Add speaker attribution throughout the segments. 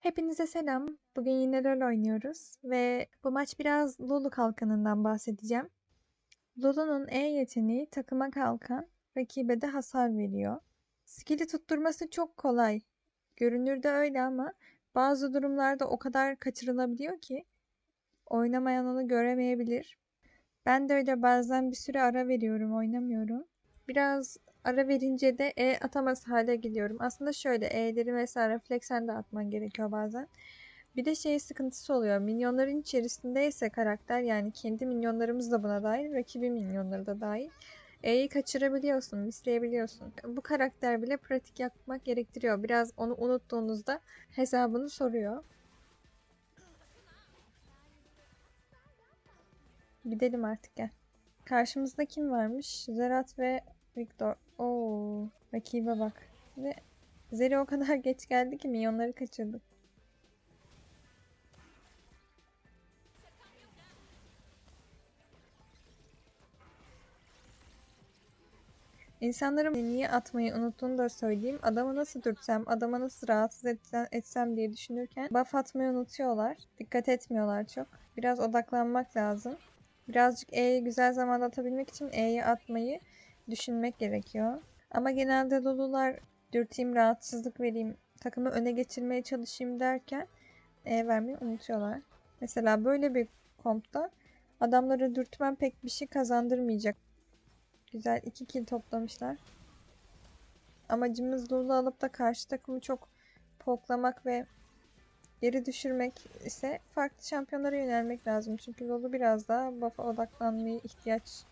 Speaker 1: Hepinize selam. Bugün yine LoL oynuyoruz ve bu maç biraz Lulu kalkanından bahsedeceğim. Lulu'nun E yeteneği takıma kalkan, rakibe de hasar veriyor. Skill'i tutturması çok kolay. Görünürde öyle ama bazı durumlarda o kadar kaçırılabiliyor ki oynamayan onu göremeyebilir. Ben de öyle bazen bir süre ara veriyorum, oynamıyorum. Biraz ara verince de E atamaz hale geliyorum. Aslında şöyle E'leri mesela refleksen de atman gerekiyor bazen. Bir de şey sıkıntısı oluyor. Minyonların içerisindeyse karakter yani kendi minyonlarımız da buna dahil, rakibi minyonları da dahil. E'yi kaçırabiliyorsun, misleyebiliyorsun. Bu karakter bile pratik yapmak gerektiriyor. Biraz onu unuttuğunuzda hesabını soruyor. Gidelim artık gel. Karşımızda kim varmış? Zerat ve Victor. Oo, rakibe bak. Ve Zeri o kadar geç geldi ki milyonları kaçırdık. İnsanların niye atmayı unuttuğunu da söyleyeyim. Adamı nasıl dürtsem, adama nasıl rahatsız etsem, etsem diye düşünürken buff atmayı unutuyorlar. Dikkat etmiyorlar çok. Biraz odaklanmak lazım. Birazcık E'yi güzel zamanda atabilmek için E'yi atmayı düşünmek gerekiyor. Ama genelde Lulular dürteyim, rahatsızlık vereyim, takımı öne geçirmeye çalışayım derken E vermeyi unutuyorlar. Mesela böyle bir kompta adamları dürtmem pek bir şey kazandırmayacak. Güzel iki kill toplamışlar. Amacımız Lulu alıp da karşı takımı çok poklamak ve geri düşürmek ise farklı şampiyonlara yönelmek lazım. Çünkü Lulu biraz daha buff'a odaklanmaya ihtiyaç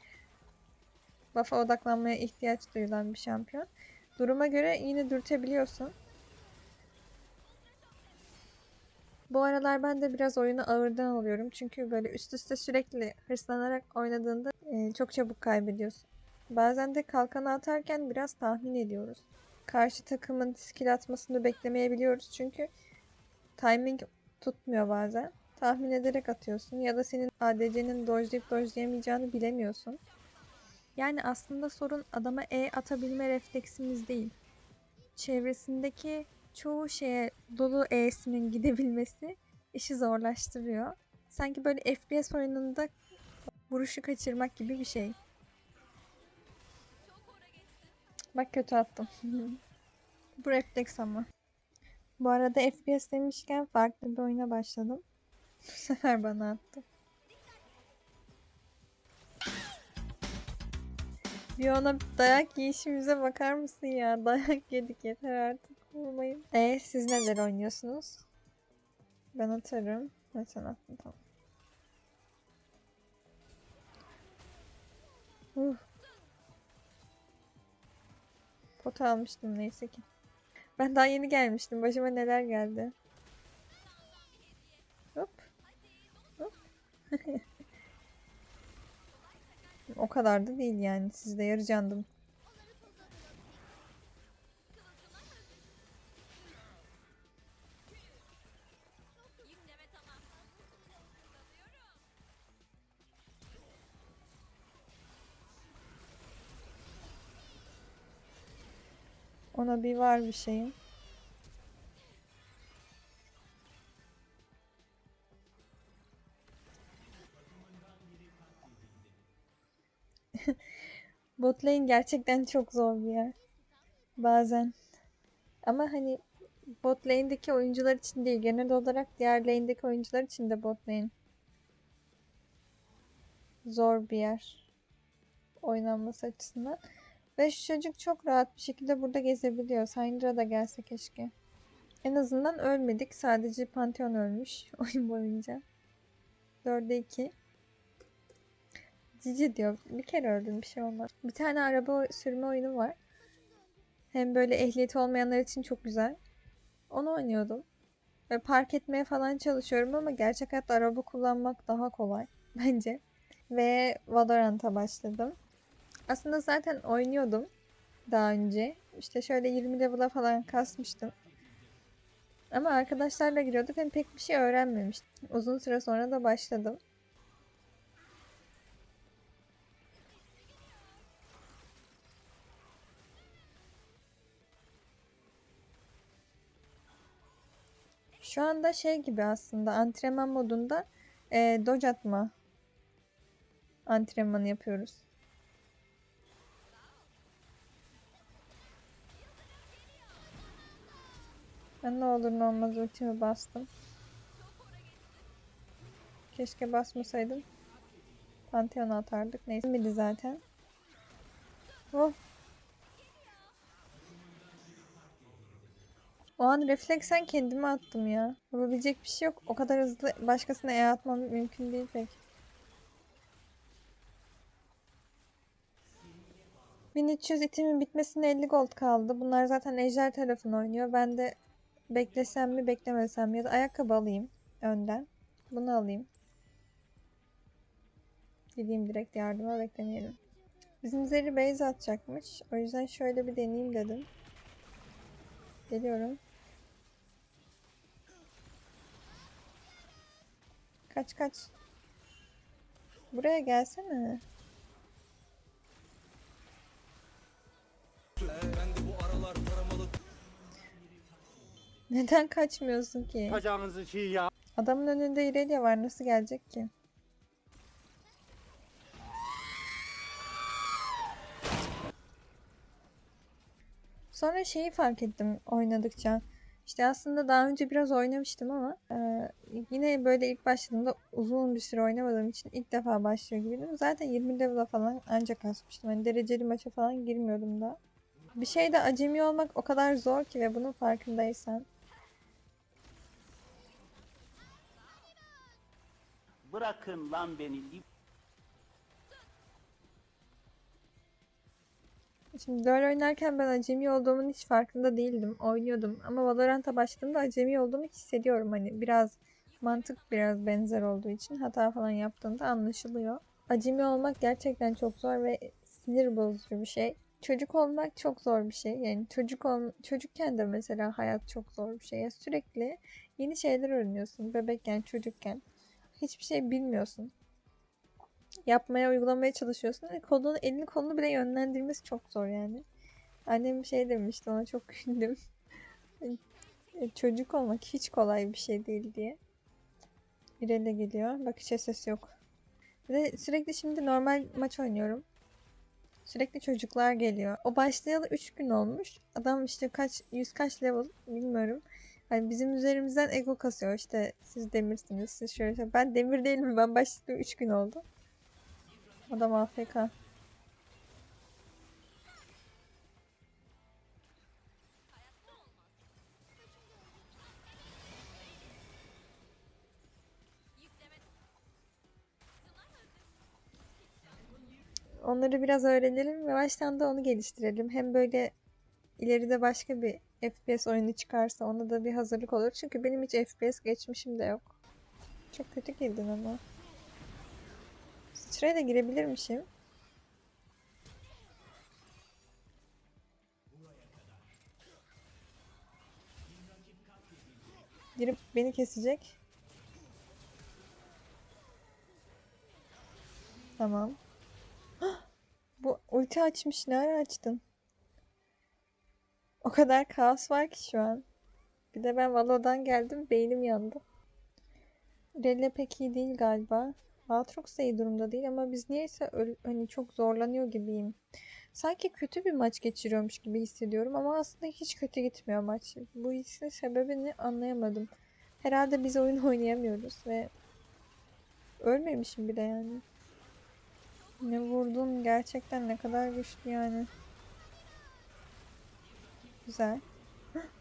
Speaker 1: buff'a odaklanmaya ihtiyaç duyulan bir şampiyon. Duruma göre yine dürtebiliyorsun. Bu aralar ben de biraz oyunu ağırdan alıyorum. Çünkü böyle üst üste sürekli hırslanarak oynadığında e, çok çabuk kaybediyorsun. Bazen de kalkanı atarken biraz tahmin ediyoruz. Karşı takımın skill atmasını beklemeyebiliyoruz. Çünkü timing tutmuyor bazen. Tahmin ederek atıyorsun ya da senin ADC'nin dojlayıp dojlayamayacağını bilemiyorsun. Yani aslında sorun adama E atabilme refleksimiz değil. Çevresindeki çoğu şeye dolu E'sinin gidebilmesi işi zorlaştırıyor. Sanki böyle FPS oyununda vuruşu kaçırmak gibi bir şey. Bak kötü attım. Bu refleks ama. Bu arada FPS demişken farklı bir oyuna başladım. Bu sefer bana attı. Bir ona dayak yiyişimize bakar mısın ya? Dayak yedik yeter artık. Olmayın. E siz neler oynuyorsunuz? Ben atarım. Ha, sen attın tamam. Uh. Pot almıştım neyse ki. Ben daha yeni gelmiştim. Başıma neler geldi. O kadar da değil yani. Sizde yarı candım. Ona bir var bir şeyim. Bot lane gerçekten çok zor bir yer. Bazen. Ama hani bot oyuncular için değil. Genel olarak diğer lane'deki oyuncular için de bot zor bir yer. Oynanması açısından. Ve şu çocuk çok rahat bir şekilde burada gezebiliyor. Syndra da gelse keşke. En azından ölmedik. Sadece Pantheon ölmüş oyun boyunca. 4'e 2. Cici diyor. Bir kere öldüm bir şey olmaz. Bir tane araba sürme oyunu var. Hem böyle ehliyeti olmayanlar için çok güzel. Onu oynuyordum. Ve park etmeye falan çalışıyorum ama gerçek hayatta araba kullanmak daha kolay bence. Ve Valorant'a başladım. Aslında zaten oynuyordum daha önce. İşte şöyle 20 level'a falan kasmıştım. Ama arkadaşlarla giriyorduk. Hani pek bir şey öğrenmemiştim. Uzun süre sonra da başladım. Şu anda şey gibi aslında antrenman modunda e, dodge atma antrenmanı yapıyoruz. Ben ne olur ne olmaz ultimi bastım. Keşke basmasaydım. Pantheon atardık. Neyse miydi zaten. Oh. O an refleksen kendime attım ya. Yapabilecek bir şey yok. O kadar hızlı başkasına E atmam mümkün değil pek. 1300 itimin bitmesine 50 gold kaldı. Bunlar zaten ejder tarafını oynuyor. Ben de beklesem mi beklemesem mi ya da ayakkabı alayım önden. Bunu alayım. Gideyim direkt yardıma beklemeyelim. Bizim Zeri base atacakmış. O yüzden şöyle bir deneyeyim dedim. Geliyorum. Kaç kaç. Buraya gelsene. Neden kaçmıyorsun ki?
Speaker 2: Yapacağınızı şey ya.
Speaker 1: Adamın önünde İrelia var. Nasıl gelecek ki? Sonra şeyi fark ettim oynadıkça. İşte aslında daha önce biraz oynamıştım ama e, yine böyle ilk başladığımda uzun bir süre oynamadığım için ilk defa başlıyor gibiydim. Zaten 20 level'a falan ancak kasmıştım. Hani dereceli maça falan girmiyordum da. Bir şeyde acemi olmak o kadar zor ki ve bunun farkındaysan.
Speaker 2: Bırakın lan beni.
Speaker 1: Şimdi LoL oynarken ben acemi olduğumun hiç farkında değildim. Oynuyordum ama Valorant'a başladığımda acemi olduğumu hissediyorum. Hani biraz mantık biraz benzer olduğu için hata falan yaptığında anlaşılıyor. Acemi olmak gerçekten çok zor ve sinir bozucu bir şey. Çocuk olmak çok zor bir şey. Yani çocuk ol çocukken de mesela hayat çok zor bir şey. Yani sürekli yeni şeyler öğreniyorsun. Bebekken, çocukken. Hiçbir şey bilmiyorsun yapmaya, uygulamaya çalışıyorsun. Ve kolunu, elini kolunu bile yönlendirmesi çok zor yani. Annem şey demişti ona çok güldüm. E, Çocuk olmak hiç kolay bir şey değil diye. İrele geliyor. Bak hiç ses yok. Bir de sürekli şimdi normal maç oynuyorum. Sürekli çocuklar geliyor. O başlayalı 3 gün olmuş. Adam işte kaç, yüz kaç level bilmiyorum. Hani bizim üzerimizden ego kasıyor. İşte siz demirsiniz, siz şöyle. Ben demir değilim. Ben başladım 3 gün oldu. Adam AFK. Onları biraz öğrenelim ve baştan da onu geliştirelim. Hem böyle ileride başka bir FPS oyunu çıkarsa ona da bir hazırlık olur. Çünkü benim hiç FPS geçmişim de yok. Çok kötü girdin ama. Sıçrayla girebilirmişim. Girip beni kesecek. Tamam. Bu ulti açmış. Ne ara açtın? O kadar kaos var ki şu an. Bir de ben Valo'dan geldim. Beynim yandı. Relle pek iyi değil galiba. Aatrox da iyi durumda değil ama biz niyeyse hani çok zorlanıyor gibiyim. Sanki kötü bir maç geçiriyormuş gibi hissediyorum ama aslında hiç kötü gitmiyor maç. Bu hissin sebebini anlayamadım. Herhalde biz oyun oynayamıyoruz ve ölmemişim bile yani. Ne vurdun gerçekten ne kadar güçlü yani. Güzel.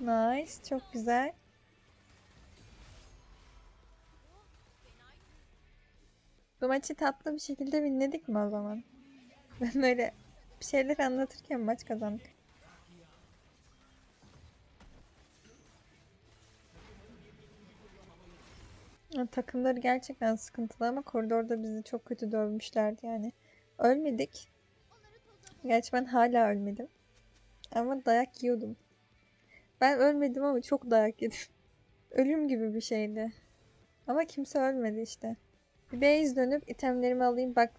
Speaker 1: Nice, çok güzel. Bu maçı tatlı bir şekilde winledik mi o zaman? Ben böyle bir şeyler anlatırken maç kazandık. Takımları gerçekten sıkıntılı ama koridorda bizi çok kötü dövmüşlerdi yani. Ölmedik. Gerçi ben hala ölmedim. Ama dayak yiyordum. Ben ölmedim ama çok dayak yedim. Ölüm gibi bir şeydi. Ama kimse ölmedi işte. Base dönüp itemlerimi alayım. Bak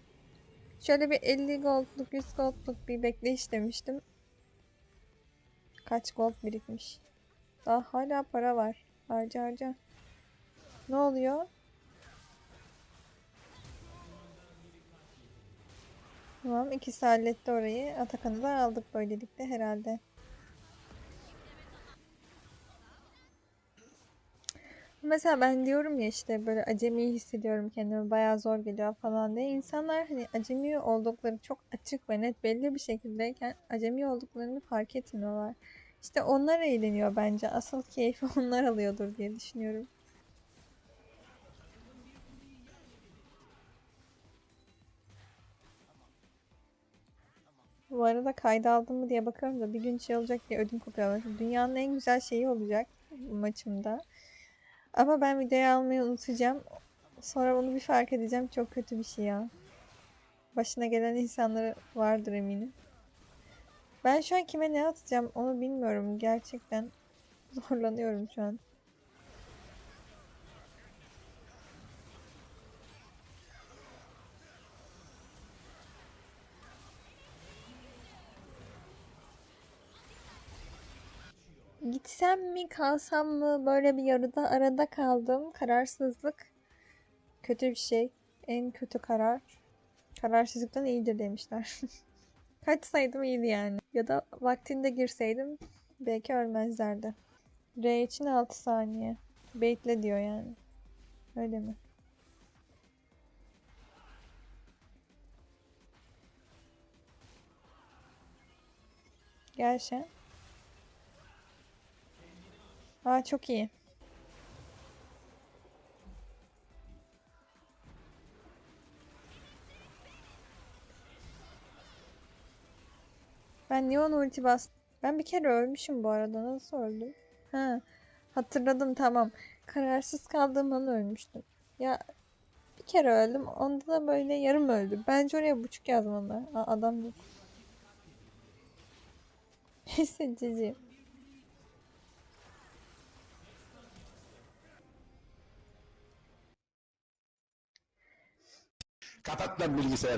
Speaker 1: şöyle bir 50 goldluk 100 goldluk bir bekleyiş demiştim. Kaç gold birikmiş. Daha hala para var. Harca harca. Ne oluyor? Tamam ikisi halletti orayı. Atakan'ı da aldık böylelikle herhalde. Mesela ben diyorum ya işte böyle acemi hissediyorum kendimi bayağı zor geliyor falan diye. İnsanlar hani acemi oldukları çok açık ve net belli bir şekildeyken acemi olduklarını fark etmiyorlar. İşte onlar eğleniyor bence. Asıl keyfi onlar alıyordur diye düşünüyorum. Bu arada kayda aldım mı diye bakıyorum da bir gün şey olacak diye ödüm kopuyor. Dünyanın en güzel şeyi olacak maçımda. Ama ben videoyu almayı unutacağım. Sonra onu bir fark edeceğim. Çok kötü bir şey ya. Başına gelen insanlara vardır eminim. Ben şu an kime ne atacağım onu bilmiyorum. Gerçekten zorlanıyorum şu an. Gitsem mi kalsam mı böyle bir yarıda arada kaldım. Kararsızlık kötü bir şey. En kötü karar. Kararsızlıktan iyidir demişler. Kaçsaydım iyiydi yani. Ya da vaktinde girseydim belki ölmezlerdi. R için 6 saniye. Bekle diyor yani. Öyle mi? Gel sen. Aa çok iyi. Ben niye ona ulti bastım? Ben bir kere ölmüşüm bu arada. Nasıl öldüm? Ha, hatırladım tamam. Kararsız kaldığım an ölmüştüm. Ya bir kere öldüm. Onda da böyle yarım öldüm. Bence oraya buçuk yazmalı. Aa, adam yok. Neyse cici.
Speaker 3: Kapat lan bilgisayarı.